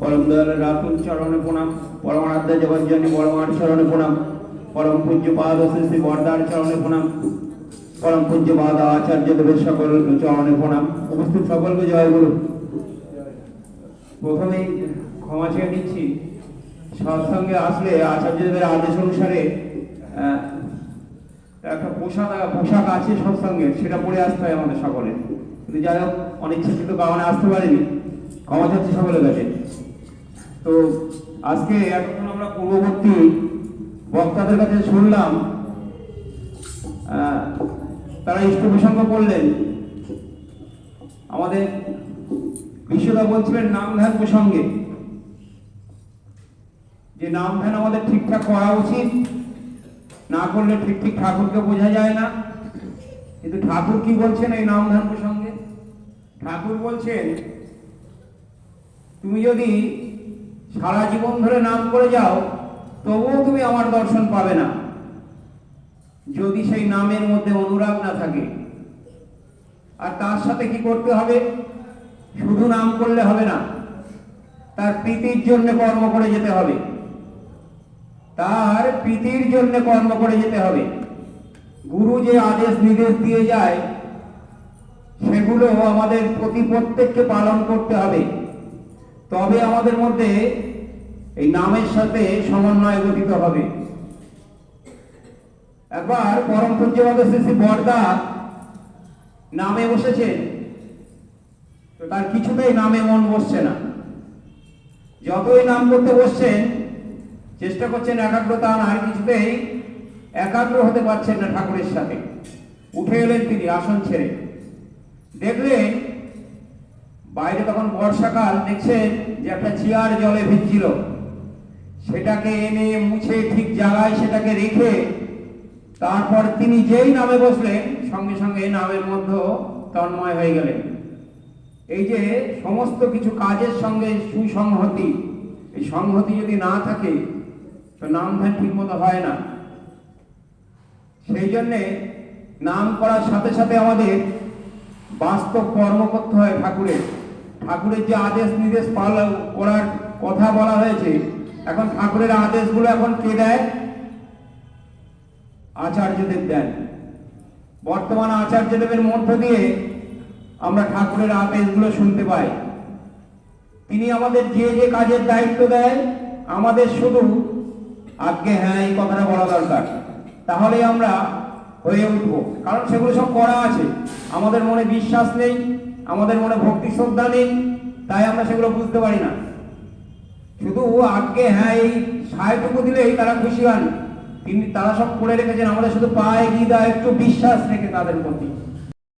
পরম দয়াল রাতুল চরণে প্রণাম পরমারাধ্য জগজ্জনী বড়মার চরণে প্রণাম, পরম পূজ্য পাদ শ্রী বরদার চরণে প্রণাম, পরম পূজ্য পাদ আচার্য দেবের সকল চরণে প্রণাম। উপস্থিত সকলকে জয় গুরু। প্রথমেই ক্ষমা চেয়ে নিচ্ছি। সৎসঙ্গে আসলে আচার্যদের আদেশ অনুসারে একটা পোশাক পোশাক আছে সৎসঙ্গে, সেটা পরে আসতে হয় আমাদের সকলে। কিন্তু যাই হোক, অনিচ্ছাকৃত কারণে আসতে পারিনি। ক্ষমা চাচ্ছি সকলের কাছে তো আজকে এতক্ষণ আমরা পূর্ববর্তী বক্তাদের কাছে শুনলাম তারা ইষ্ট প্রসঙ্গ করলেন। আমাদের বিশ্বদা বলছিলেন, নাম ধ্যান প্রসঙ্গে। যে নাম ধ্যান আমাদের ঠিকঠাক করা উচিত, না করলে ঠিক ঠিক ঠাকুরকে বোঝা যায় না। কিন্তু ঠাকুর কি বলছেন এই নাম ধ্যান প্রসঙ্গে? ঠাকুর বলছেন তুমি যদি সারা জীবন ধরে নাম করে যাও, তবুও তুমি আমার দর্শন পাবে না। যদি সেই নামের মধ্যে অনুরাগ না থাকে, আর তার সাথে কি করতে হবে? শুধু নাম করলে হবে না, তার প্রীতির জন্য কর্ম করে যেতে হবে। তার প্রীতির জন্য কর্ম করে যেতে হবে। গুরু যে আদেশ নির্দেশ দিয়ে যায় সেগুলো আমাদের প্রতি প্রত্যেককে পালন করতে হবে। তবে আমাদের মধ্যে এই নামের সাথে সমন্বয় গঠিত হবে। একবার পরম পূজ্যবাদ শ্রী বরদা নামে বসেছেন তো তার কিছুতেই নামে মন বসছে না। যতই নাম করতে বসছেন, চেষ্টা করছেন একাগ্রতা আর কিছুতেই একাগ্র হতে পারছেন না ঠাকুরের সাথে। উঠে এলেন তিনি আসন ছেড়ে। দেখলেন বাইরে তখন বর্ষাকাল, দেখছেন যে একটা চেয়ার জলে ভিজছিল। সেটাকে এনে মুছে ঠিক জায়গায় সেটাকে রেখে তারপর তিনি যেই নামে বসলেন, সঙ্গে সঙ্গে নামের মধ্যে তন্ময় হয়ে গেলেন। এই যে সমস্ত কিছু কাজের সঙ্গে সুসংহতি, এই সংহতি যদি না থাকে, তো নাম ধ্যান ঠিক মতো হয় না। সেই জন্যে নাম করার সাথে সাথে আমাদের বাস্তব কর্ম করতে হয় ঠাকুরের। ঠাকুরের যে আদেশ নির্দেশ পালন করার কথা বলা হয়েছে, এখন ঠাকুরের আদেশগুলো এখন কে দেয়? আচার্যদেব দেন। বর্তমান আচার্যদেবের মধ্য দিয়ে আমরা ঠাকুরের আদেশগুলো শুনতে পাই। তিনি আমাদের যে যে কাজের দায়িত্ব দেয়, আমাদের শুধু আজকে হ্যাঁ এই কথাটা বলা দরকার। তাহলে আমরা হয়ে উঠব। কারণ সেগুলো সব করা আছে। আমাদের মনে বিশ্বাস নেই। আমাদের মনে ভক্তি শ্রদ্ধা নেই, তাই আমরা সেগুলো বুঝতে পারি না। শুধু আগে হ্যাঁ এই সায়টুকু দিলেই তারা খুশি হন। তিনি তারা সব করে রেখেছেন, আমাদের শুধু পায়ে গিয়ে একটু বিশ্বাস রেখে তাদের প্রতি।